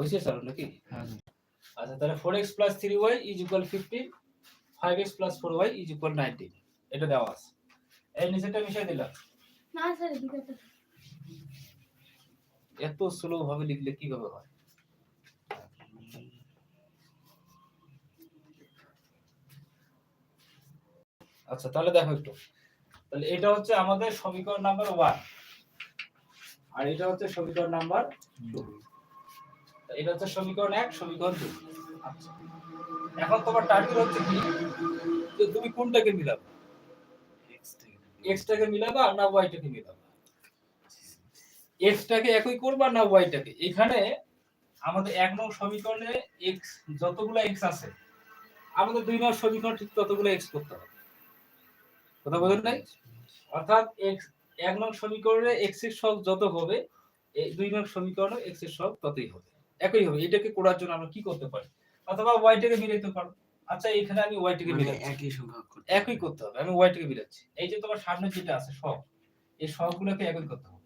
হয়েছে স্যার নাকি? হ্যাঁ আচ্ছা তাহলে four x plus three y is equal fifteen five x plus four y is equal nineteen এটা দেওয়া আছে। এই নিচেটা মিশিয়ে দিলাম না স্যার এত স্লো ভাবে লিখলে কীভাবে হয়? আচ্ছা তাহলে দেখো একটু। তাহলে এটা হচ্ছে আমাদের সমীকরণ নাম্বার ওয়ান আর এটা হচ্ছে সমীকরণ নাম্বার টু এটা হচ্ছে সমীকরণ এক সমীকরণ দুই। আচ্ছা। এখন তোমার টার্গেট হচ্ছে কি? যে তুমি কোনটাকে মিলাবে? এক্সটাকে মিলাবে না ওয়াইটাকে মিলাবে? এক্সটাকে একই করবা না ওয়াইটাকে এখানে আমাদের এক নং সমীকরণে এক্স যতগুলো এক্স আছে আমাদের দুই নং সমীকরণ ঠিক ততগুলো এক্স করতে হবে। কথা বলেন নাই? অর্থাৎ এক্স এক নং সমীকরণে এক্সের সব যত হবে এই দুই নং সমীকরণে এক্সের সব ততই হবে। একই হবে এটাকে করার জন্য আমরা কি করতে পারি? অথবা ওয়াইটাকে মিলাইতে পারো। আচ্ছা এখানে আমি ওয়াইটাকে মানে মিলাচ্ছি। একই সংখ্যা একই করতে হবে আমি ওয়াইটাকে মিলাচ্ছি। এই যে তোমার সামনে যেটা আছে সব এই সবগুলোকে একই করতে হবে।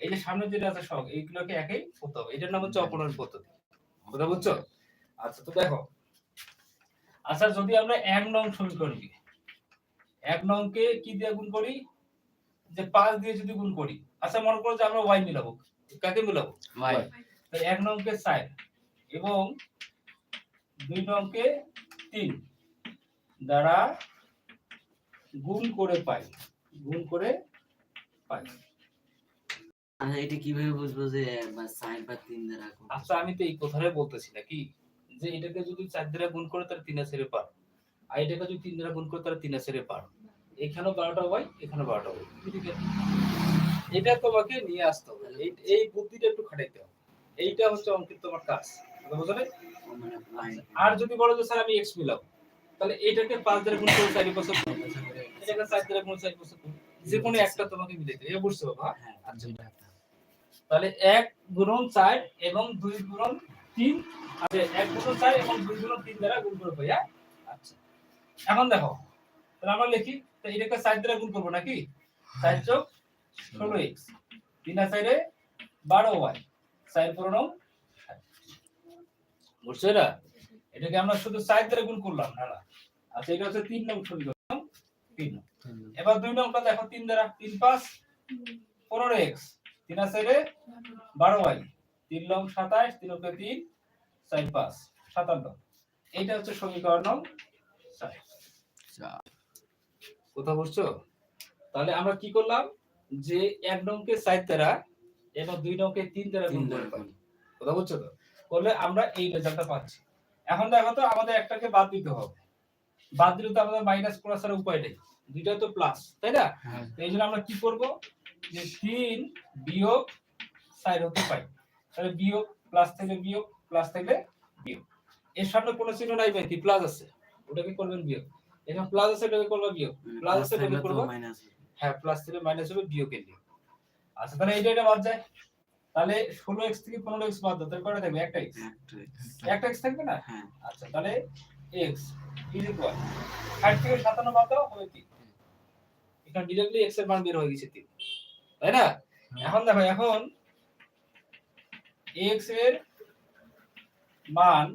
এই যে সামনে যেটা আছে সব এইগুলোকে একই করতে হবে। এটার নাম হচ্ছে অপনয়ন পদ্ধতি। কথা বুঝছ আচ্ছা তো দেখো। আচ্ছা যদি আমরা এক নং সমীকরণ নিই এক নংকে কি দিয়ে গুণ করি? যে পাঁচ দিয়ে যদি গুণ করি। আচ্ছা মনে করো যে আমরা ওয়াই মিলাবো। কাকে মিলাবো? ওয়াই এক নংকে চার এবং দুই নংকে তিন দ্বারা গুণ করে পাই গুণ করে পাই। আচ্ছা এটা কীভাবে বুঝব যে বা তিন দ্বারা আচ্ছা আমি তো এই কথাটাই বলতেছি নাকি? যে এটাকে যদি চার দ্বারা গুণ করে তাহলে তিন আসেরে পার। আর এটাকে যদি তিন দ্বারা গুণ করে তাহলে তিন আসেরে পার। এখানেও বারোটা হয় এখানে বারোটা হয়। এদিকে এটা তোমাকে নিয়ে আসতে হবে। এই এই বুদ্ধিটা একটু খাটাইতে হবে। এইটা হচ্ছে অঙ্কিত তোমার কাজ বুঝলে আর যদি বলো যে স্যার আমি এক্স মিলাবো। তাহলে এটাকে পাঁচ দ্বারা গুণ করে চারি বছর। এটাকে চার দ্বারা গুণ চারি বছর। যে কোনো একটা তোমাকে মিলাইতে। এ বুঝতে বাবা? হ্যাঁ আচ্ছা। তাহলে এক গুণন চার এবং দুই গুণন তিন। আচ্ছা এক গুণন চার এবং দুই গুণন তিন দ্বারা গুণ করে পাই হ্যাঁ? আচ্ছা। এখন দেখো তাহলে আমরা লিখি তো এটাকে চার দ্বারা গুণ করব নাকি? চার চোখ ষোলো এক্স তিন আর বারো ওয়াই চার পূরণ বুঝছ এটা? এটাকে আমরা শুধু গুণ করলাম, না না। আচ্ছা এটা হচ্ছে তিন নং সমীকরণ, তিন এবার দুই দেখো, তিন দ্বারা তিন পাঁচ, পনেরো এক্স। তিন আছে বারো ওয়াই। তিন লং সাতাশ তিন তিন, চার পাঁচ, সাতান্ন। এইটা হচ্ছে সমীকরণ নং চার চার। কোথা বুঝছ? তাহলে আমরা কি করলাম? যে এক নংকে দ্বারা এবং দুই নংকে তিন দ্বারা গুণ করে। কথা বুঝছ তো? করলে আমরা এই রেজাল্টটা পাচ্ছি। এখন দেখো তো আমাদের একটাকে বাদ দিতে হবে। বাদ দিলে তো আমাদের মাইনাস করা ছাড়া উপায় নেই। দুইটা তো প্লাস তাই না? হ্যাঁ। এই জন্য আমরা কি করব? যে তিন বিয়োগ চার হতে পাই। তাহলে বিয়োগ প্লাস থেকে বিয়োগ প্লাস থেকে বিয়োগ। এর সামনে কোনো চিহ্ন নাই ভাই কি প্লাস আছে? ওটাকে করবেন বিয়োগ। এখানে প্লাস আছে ওটাকে করবা বিয়োগ। প্লাস plus আছে ওটাকে করবা। হ্যাঁ প্লাস থেকে মাইনাস হবে বিয়োগের নিয়ম আচ্ছা তাহলে এইটা এটা বাদ যায়। তাহলে ষোলো এক্স থেকে পনেরো এক্স বাদ দাও তাহলে কয়টা থাকবে? একটা এক্স একটা এক্স থাকবে না? হ্যাঁ। আচ্ছা তাহলে এক্স ইজ ইকুয়াল ষাট থেকে সাতান্ন বাদ দাও হবে কি এখানে ডিরেক্টলি এক্সের মান বের হয়ে গেছে তিন। তাই না? এখন দেখো এখন এক্সের মান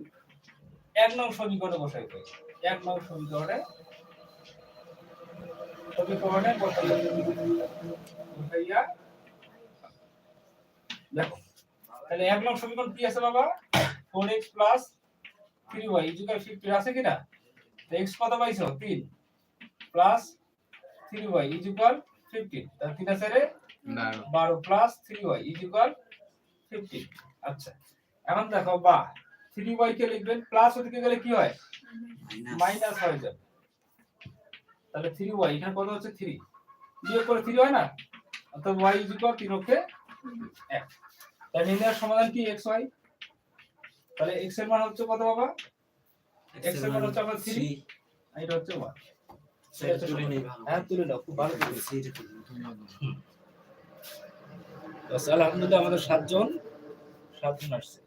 এক নং সমীকরণে বসাই হবে এক নং সমীকরণে সমীকরণে বসাইয়া দেখো। তাহলে এক নং সমীকরণ কি আছে বাবা? Four x plus three y is equal fifty আছে কিনা এক্স কত পাইছো? তিন। Plus three y is equal fifteen তাহলে তিন আছে রে? বারো। Plus three y is equal fifteen আচ্ছা এখন দেখো বা থ্রি ওয়াই কে লিখবেন প্লাস ওদিকে গেলে কি হয়? মাইনাস হয়ে যাবে। তাহলে থ্রি ওয়াই এখানে কত হচ্ছে? থ্রি বিয়োগ করে থ্রি হয় না? অর্থাৎ ওয়াই ইজুকাল তিন অক্ষে এক। নির্ণয়ের সমাধান কি? এক্স ওয়াই তাহলে এক্সের মান হচ্ছে কত বাবা? X এর মান হচ্ছে আমার থ্রি এটা হচ্ছে ওয়ান হ্যাঁ তুলে নাও খুব ভালো আলহামদুলিল্লাহ আমাদের সাতজন সাতজন আসছে।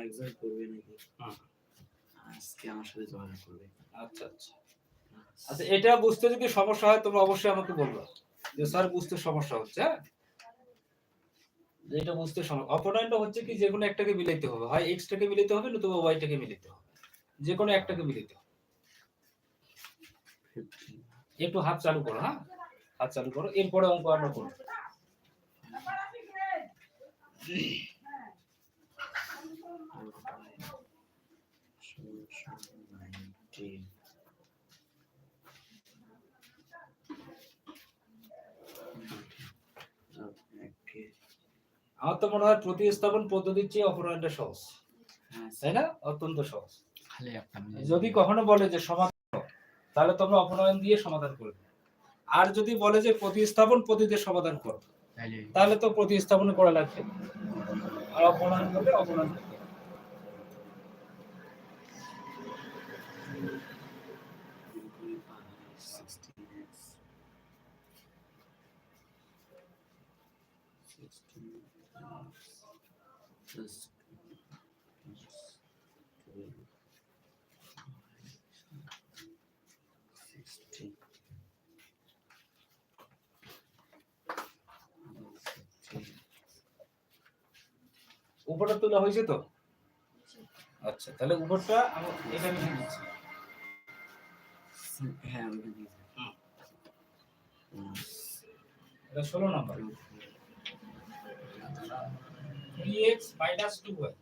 একজন করবে নাকি? আজকে আমার সাথে যোগাযোগ করবে। আচ্ছা। আচ্ছা। আচ্ছা এটা বুঝতে যদি সমস্যা হয় তোমরা অবশ্যই আমাকে বলবে। যে স্যার বুঝতে সমস্যা হচ্ছে হ্যাঁ? এটা বুঝতে অপোনেন্ট হচ্ছে কি যে কোনো একটাকে মিলাইতে হবে। হয় এক্স টাকে মিলাইতে হবে, নতুবা ওয়াই টাকে মিলাইতে হবে। যে কোনো একটাকে মিলাইতে হবে। একটু হাত চালু করো হ্যাঁ? হাত চালু করো, এরপরে অঙ্ক আমরা করব। নাইনটিন আমার তো মনে হয় প্রতিস্থাপন পদ্ধতির চেয়ে অপরাধটা সহজ। হ্যাঁ তাই না? অত্যন্ত সহজ। যদি কখনো বলে যে সমাধান তাহলে তোমরা অপনয়ন দিয়ে সমাধান করবে আর যদি বলে যে প্রতিস্থাপন পদ্ধতিতে সমাধান করো তাহলে তো প্রতিস্থাপন করা লাগবে। আর অপনয়ন করলে অপনয়ন হবে। উপরটা তোলা হয়েছে তো? আচ্ছা তাহলে উপরটা আমি এটা হ্যাঁ এটা ষোলো নম্বর। Three x minus two y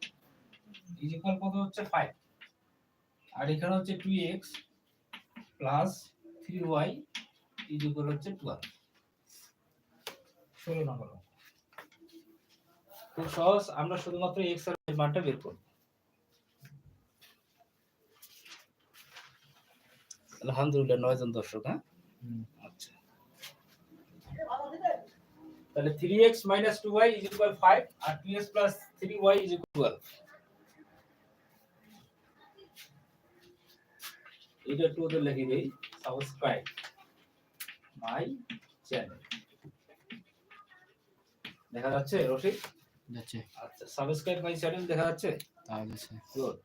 is equal কত হচ্ছে ফাইভ আর এখানে হচ্ছে two x plus three y is equal হচ্ছে টুয়েলভ ষোলো নম্বর অঙ্ক। খুব সহজ, আমরা শুধুমাত্র y এর মানটা বের করব। আলহামদুলিল্লাহ নয় জন দর্শক হ্যাঁ আচ্ছা তাহলে three x minus two y is equal five R two x plus three y is equal এটা একটু ওদের লিখে দিই সাবস্ক্রাইব মাই চ্যানেল দেখা যাচ্ছে রশিদ যাচ্ছে। আচ্ছা সাবস্ক্রাইব মাই চ্যানেল দেখা যাচ্ছে? তাহলে গুড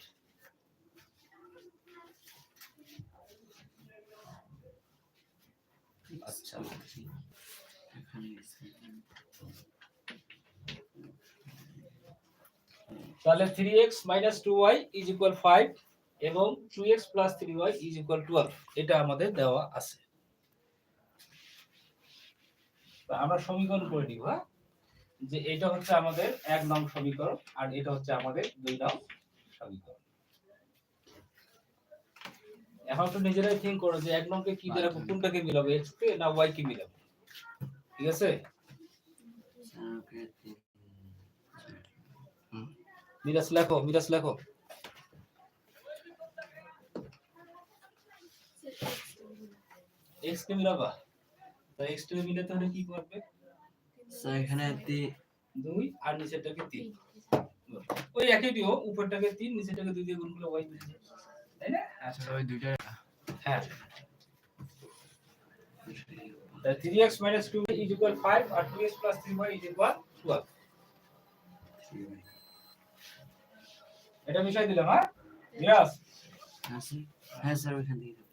আচ্ছা তাহলে three x minus two y is equal five এবং two x plus three y is equal twelve এটা আমাদের দেওয়া আছে। আমরা সমীকরণ করে দিব হ্যাঁ? যে এটা হচ্ছে আমাদের এক নং সমীকরণ আর এটা হচ্ছে আমাদের দুই নং সমীকরণ। এখন তো নিজেরাই থিঙ্ক করো যে এক নংকে কি দ্বারা কোনটাকে মিলাবো এক্স কে না ওয়াই কে মিলাবো? ঠিক আছে? মিরাজ লেখো মিরাজ লেখো। এক্স কে মিলাবা তো এক্স কে মিলাতে হলে কি করবে? স্যার এখানে তি- দুই আর নিচেরটাকে তিন। ওই একই দিও উপরটাকে তিন নিচেরটাকে দুই দিয়ে গুণ করলে ওয়াই মিলে যাবে তাই না? আচ্ছা ওই দুইটা হ্যাঁ। The 3x minus 2 is equal 5 or 2x plus 3y is equal 12. এটা বিষয় দিলাম হ্যাঁ মিরাজ হ্যাঁ স্যার হ্যাঁ স্যার ওইখান থেকে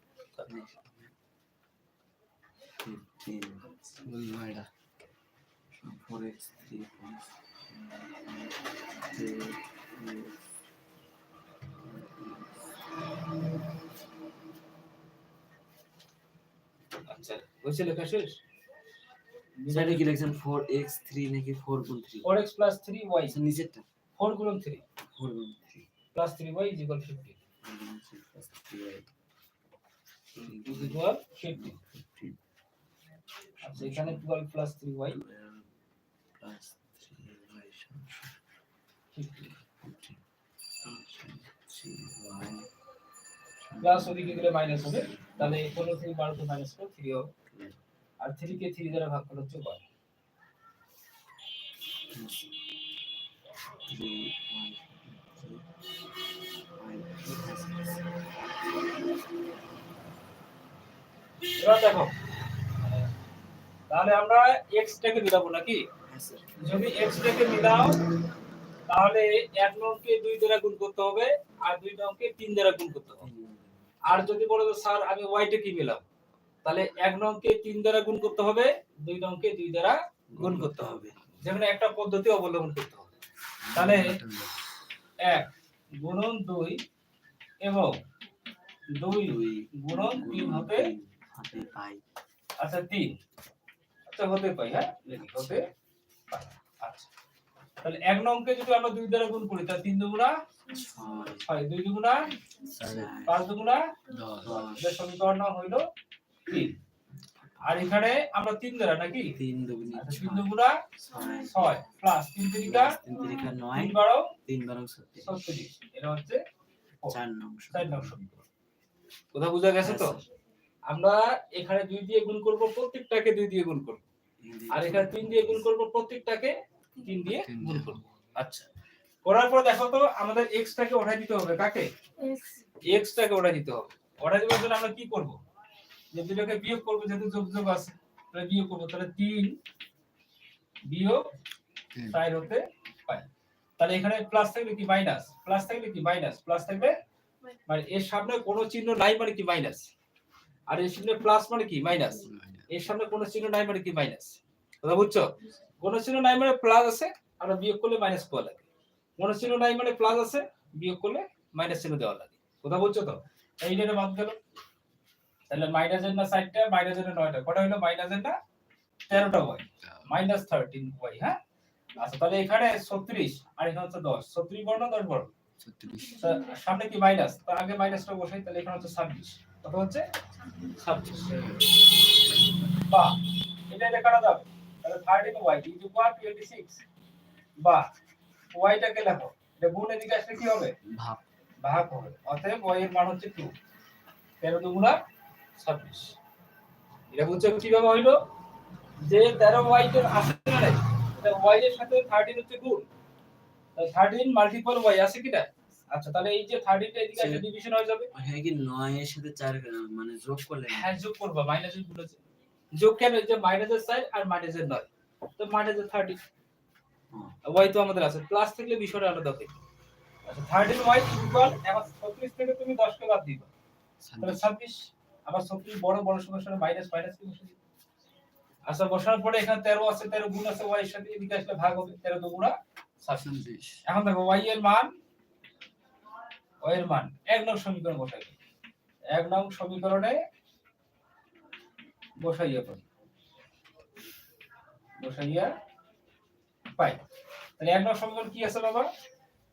ফিফটিন বুঝলো এটা ফোর এক্স থ্রি আচ্ছা হয়েছে লেখা শেষ? স্যার কি লিখছেন? ফোর এক্স থ্রি নাকি ফোর গুণ থ্রি 4x plus 3y আচ্ছা নিচেরটা। 4 গুণন 3 ফোর গুণ three plus 3y is equal 15 is equal 15 আচ্ছা এখানে 12 plus 3y 15 প্লাস ওদিকে গেলে মাইনাস হবে। তাহলে 15 থেকে 12 মাইনাস করে 3 হবে। আর 3 কে 3 দ্বারা ভাগ করলে হচ্ছে 12 এবার দেখো তাহলে আমরা x টাকে মিলাবো নাকি? যদি x টাকে মিলাও তাহলে এক নংকে দুই দ্বারা গুণ করতে হবে আর দুই নংকে তিন দ্বারা গুণ করতে হবে। আর যদি বলো স্যার আমি y টা কি মিলাম তাহলে এক নংকে তিন দ্বারা গুণ করতে হবে দুই নংকে দুই দ্বারা গুণ করতে হবে। যেখানে একটা পদ্ধতি অবলম্বন করতে হবে। তাহলে এক গুণন দুই এবং দুই গুণন তিন হতে পাই। আচ্ছা তিন। আচ্ছা হতে পাই হ্যাঁ? হতে পাই। আচ্ছা। তাহলে এক নংকে যদি আমরা দুই দ্বারা গুণ করি তাহলে তিন দুগুণা ছয়। দুই দুগুণা পাঁচ দুগুণা দশ। সমীকরণ হইল আর এখানে আমরা তিন দ্বারা নাকি? তিন দুগুণে আচ্ছা, তিন দুগুণা ছয়। ছয়। প্লাস তিন তিরিকা তিন তিরিকা নয়। তিন বারো তিন বারো ছত্রিশ। এটা হচ্ছে চার নং চার নং সমীকরণ কথা বোঝা গেছে তো? আমরা এখানে দুই দিয়ে গুণ করব প্রত্যেকটাকে দুই দিয়ে গুণ করব। আর এখানে তিন দিয়ে গুণ করব প্রত্যেকটাকে তিন দিয়ে গুণ করব। আচ্ছা। করার পর দেখো তো আমাদের এক্স টাকে ওঠাই দিতে হবে কাকে? এক্স টাকে ওঠাই দিতে হবে। ওঠাই দেওয়ার জন্য আমরা কি করব? যে দুটোকে বিয়োগ করব যেহেতু যোগ যোগ আছে তাহলে বিয়োগ করব তাহলে তিন বিয়োগ। চার হতে পাই তাহলে এখানে প্লাস থাকলে কি মাইনাস প্লাস থাকলে কি মাইনাস প্লাস থাকলে মানে এর সামনে কোনো চিহ্ন নাই মানে কি মাইনাস আর এর সামনে প্লাস মানে কি মাইনাস এর সামনে কোনো চিহ্ন নাই মানে কি মাইনাস কথা বুঝছ? কোনো চিহ্ন নাই মানে প্লাস আছে আর বিয়োগ করলে মাইনাস পাওয়া লাগে। কোনো চিহ্ন নাই মানে প্লাস আছে বিয়োগ করলে মাইনাস চিহ্ন দেওয়া লাগে। কথা বুঝছ তো? এইটা বাদ গেল। তাহলে মাইনাসের না সাইডটা মাইনাসের নয়টা। কটা হলো মাইনাসের না তেরোটা ওয়াই মাইনাস থার্টিন ওয়াই হ্যাঁ? আচ্ছা তাহলে এখানে ছত্রিশ আর এখানে হচ্ছে দশ। ছত্রিশ না দশ তা সামনে কি মাইনাস তার আগে মাইনাসটা বসাই তাহলে এখানে হচ্ছে ছাব্বিশ। কত হচ্ছে? ছাব্বিশ। বা এটা কাটা যাবে। তাহলে thirteen y is equal twenty six বা ওয়াইটাকে লেখো। এটা গুণ এদিকে আসলে কি হবে? ভাগ। ভাগ হবে। অতএব ওয়াই এর মান হচ্ছে টু তেরো দুগুণা ছাব্বিশ। এটা বুঝছ কীভাবে হইল? যে তেরো এর আছে না নাই? ওয়াই এর সাথে থার্টিন হচ্ছে গুণ। থার্টিন মাল্টিপল ওয়াই আছে কিনা আচ্ছা তাহলে এই যে থার্টিনটা এদিকে ডিভিশন হয়ে যাবে। ওখানে কি নয়ের সাথে চার মানে যোগ করলে হ্যাঁ যোগ করবা মাইনাসের যোগ কেন? যে মাইনাসের সাইড আর মাইনাসের নয়। তো মাইনাসের থার্টি। ওয়াই তো আমাদের আছে। প্লাস থাকলে বিষয়টা আলাদা হবে। আচ্ছা থার্টিন ওয়াই ইকুয়াল এখন ছত্রিশ থেকে তুমি দশকে বাদ দিবা। তাহলে ছাব্বিশ আবার ছত্রিশ বড় বড় সময়ের সাথে মাইনাস মাইনাস কি আচ্ছা বসানোর পরে এখানে তেরো আছে, তেরো গুণ আছে ওয়াই এর সাথে এদিকে আসলে ভাগ হবে, তেরো দুগুণা ছাব্বিশ এখন দেখো ওয়াই এর মান ওয়াই এর মান, এক নং সমীকরণ বসাই এক নং সমীকরণে বসাইয়া পাই বসাইয়া পাই। তাহলে এক নং সমীকরণ কি আছে বাবা?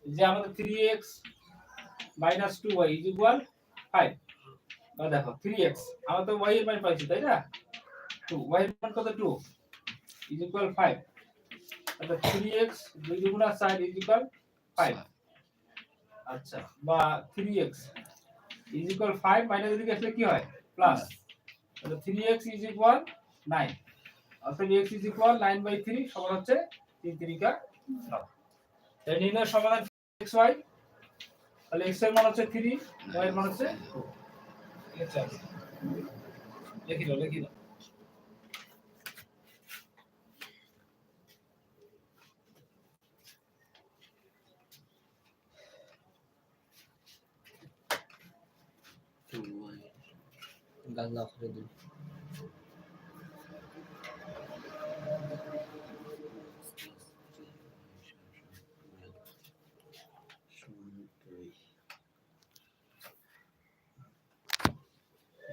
যে আমাদের three x minus two y is equal five দেখো থ্রি এক্স আমরা তো ওয়াই এর মান পাইছি, তাই না? টু ওয়াই এর মান কত? টু ইজ ইকুয়াল ফাইভ তাহলে থ্রি এক্স দুই দুগুণা চার ইজ ইকুয়াল ফাইভ আচ্ছা বা three x is equal five minus এদিকে আসলে কি হয়? প্লাস তাহলে three x is equal nine অর্থাৎ x is equal nine by three সমান হচ্ছে তিন তিরিকা তাহলে নির্ণয় সমাধান এক্স ওয়াই তাহলে এক্সের মান হচ্ছে থ্রি ওয়াই এর মান হচ্ছে four। ঠিক আছে লিখি দাও লিখি দাও টু